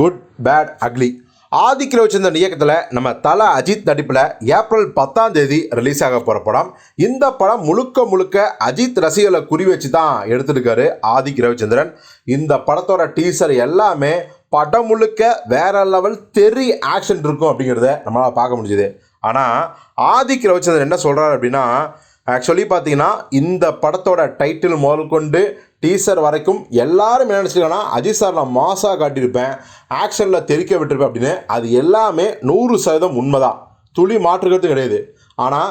Good bad ugly ஆதிக்கில் வச்சிருந்த இயக்கத்தில் நம்ம தல அஜித் நடிப்பில் ஏப்ரல் பத்தாம் தேதி ரிலீஸ் ஆக போகிற படம். இந்த படம் முழுக்க முழுக்க அஜித் ரசிகர்களை குறி வச்சு தான் எடுத்திருக்காரு ஆதிக் ரவிச்சந்திரன் இந்த படத்தோட டீசர் எல்லாமே படம் முழுக்க வேற லெவல் தெரி ஆக்ஷன் இருக்கும் அப்படிங்கிறத நம்மளால் பார்க்க முடிஞ்சுது. ஆனால் ஆதிக் ரவிச்சந்திரன் என்ன சொல்கிறாரு அப்படின்னா ஆக்சுவலி பார்த்தீங்கன்னா இந்த படத்தோட டைட்டில் முதல் கொண்டு டீசர் வரைக்கும் எல்லாரும் என்ன நினச்சிருக்காங்கன்னா அஜித் சார் நான் மாசாக காட்டியிருப்பேன் ஆக்ஷனில் தெறிக்க விட்டுருப்பேன் அப்படின்னு. அது எல்லாமே நூறு சதவீதம் உண்மைதான். துளி மாற்றுக்கிறது கிடையாது. ஆனால்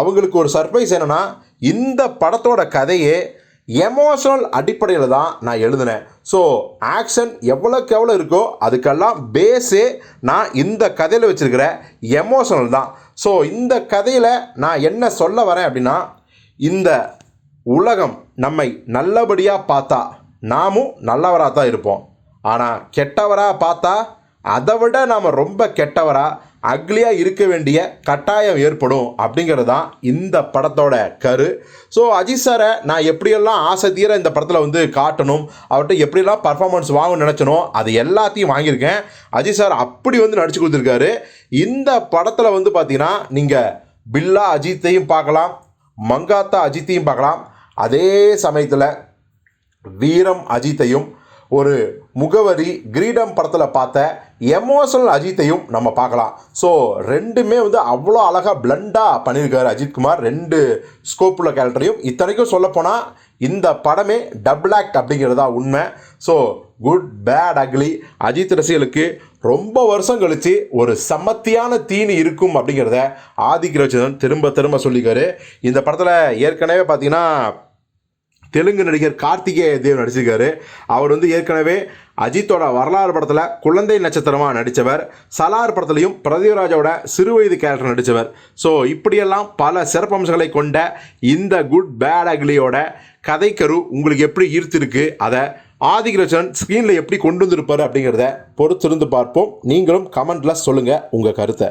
அவங்களுக்கு ஒரு சர்ப்ரைஸ் என்னென்னா இந்த படத்தோட கதையே எமோஷனல் அடிப்படையில் தான் நான் எழுதினேன். ஸோ ஆக்ஷன் எவ்வளோக்கு எவ்வளோ இருக்கோ அதுக்கெல்லாம் பேஸே நான் இந்த கதையில் வச்சுருக்கிற எமோஷனல் தான். ஸோ இந்த கதையில் நான் என்ன சொல்ல வரேன் அப்படின்னா இந்த உலகம் நம்மை நல்லபடியாக பார்த்தா நாமும் நல்லவராக தான் இருப்போம். ஆனால் கெட்டவராக பார்த்தா அதை விட நாம் ரொம்ப கெட்டவராக அக்லியாக இருக்க வேண்டிய கட்டாயம் ஏற்படும் அப்படிங்கிறது தான் இந்த படத்தோட கரு. ஸோ அஜித் சாரை நான் எப்படியெல்லாம் ஆசை தீர இந்த படத்தில் வந்து காட்டணும் அவர்கிட்ட எப்படியெல்லாம் பர்ஃபார்மன்ஸ் வாங்கணும்னு நினச்சனோ அது எல்லாத்தையும் வாங்கியிருக்கேன். அஜித் சார் அப்படி வந்து நடிச்சு கொடுத்துருக்காரு. இந்த படத்தில் வந்து பார்த்தீங்கன்னா நீங்கள் பில்லா அஜித்தையும் பார்க்கலாம் மங்காத்தா அஜித்தையும் பார்க்கலாம் அதே சமயத்தில் வீரம் அஜித்தையும் ஒரு முகவரி கிரீடம் படத்தில் பார்த்த எமோஷனல் அஜித்தையும் நம்ம பார்க்கலாம். ஸோ ரெண்டுமே வந்து அவ்வளோ அழகாக பிளண்டாக பண்ணியிருக்காரு அஜித்குமார். ரெண்டு ஸ்கோப்பில் கேரக்டரையும் இத்தனைக்கும் சொல்லப்போனால் இந்த படமே டபுள் ஆக்ட் அப்படிங்கிறதா உண்மை. So good bad ugly Ajith ரசிகளுக்கு ரொம்ப வருஷம் கழித்து ஒரு சமத்தியான தீனி இருக்கும் அப்படிங்கிறத ஆதிக் திரும்ப திரும்ப சொல்லிக்காரு இந்த படத்தில் ஏற்கனவே பார்த்தீங்கன்னா தெலுங்கு நடிகர் கார்த்திகேய தேவ் நடிச்சிருக்காரு. அவர் வந்து ஏற்கனவே அஜித்தோட வரலாறு படத்தில் குழந்தை நட்சத்திரமாக நடித்தவர் சலார் படத்துலையும் பிரதீவராஜோட சிறுவயது கேரக்டர் நடித்தவர் ஸோ இப்படியெல்லாம் பல சிறப்பம்சங்களை கொண்ட இந்த குட் பேட் அக்லியோட கதைக்கரு உங்களுக்கு எப்படி ஈர்த்திருக்கு அதை ஆதிகிரச்சன் ஸ்க்ரீனில் எப்படி கொண்டு வந்திருப்பார் அப்படிங்கிறத பொறுத்திருந்து பார்ப்போம். நீங்களும் கமெண்ட்டில் சொல்லுங்கள் உங்கள் கருத்தை.